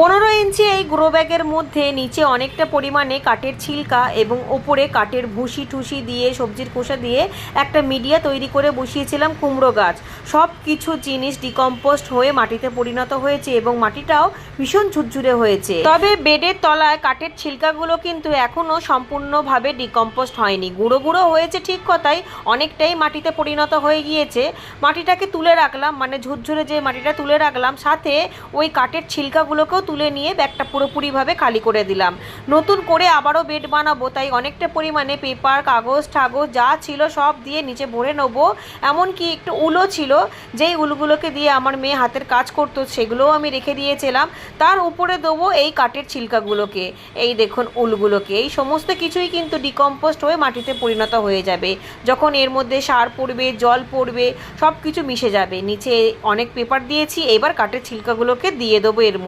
পনেরো ইঞ্চি এই গ্রো ব্যাগের মধ্যে নিচে অনেকটা পরিমাণে কাঠের ছিলকা এবং ওপরে কাঠের ভুসি ঠুসি দিয়ে, সবজির খোসা দিয়ে একটা মিডিয়া তৈরি করে বসিয়েছিলাম কুমড়ো গাছ। সব কিছু জিনিস ডিকম্পোস্ট হয়ে মাটিতে পরিণত হয়েছে এবং মাটিটাও ভীষণ ঝুরঝুরে হয়েছে। তবে বেডের তলায় কাঠের ছিলকাগুলো কিন্তু এখনও সম্পূর্ণভাবে ডিকম্পোস্ট হয়নি। গুঁড়ো গুঁড়ো হয়েছে ঠিক কথাই, অনেকটাই মাটিতে পরিণত হয়ে গিয়েছে। মাটিটাকে তুলে রাখলাম মানে ঝুরঝুরে যে মাটিটা তুলে রাখলাম, সাথে ওই কাঠের ছিলকাগুলোকেও তুলে নিয়ে ব্যাগটা পুরোপুরিভাবে খালি করে দিলাম। নতুন করে আবারও বেড বানাবো, তাই অনেকটা পরিমাণে পেপার, কাগজ, ঠাগজ, যা ছিল সব দিয়ে নিচে ভরে নেব। এমনকি একটু উলও ছিল, যেই উলগুলোকে দিয়ে আমার মেয়ে হাতের কাজ করতো, সেগুলোও আমি রেখে দিয়েছিলাম। তার উপরে দেবো এই কাঠের ছিলকাগুলোকে। এই দেখুন উলগুলোকে। এই সমস্ত কিছুই কিন্তু ডিকম্পোস্ট হয়ে মাটিতে পরিণত হয়ে যাবে। যখন এর মধ্যে সার পড়বে, জল পড়বে সব কিছু মিশে যাবে। নিচে অনেক পেপার দিয়েছি, এবার কাঠের ছিলকাগুলোকে দিয়ে দেবো এর।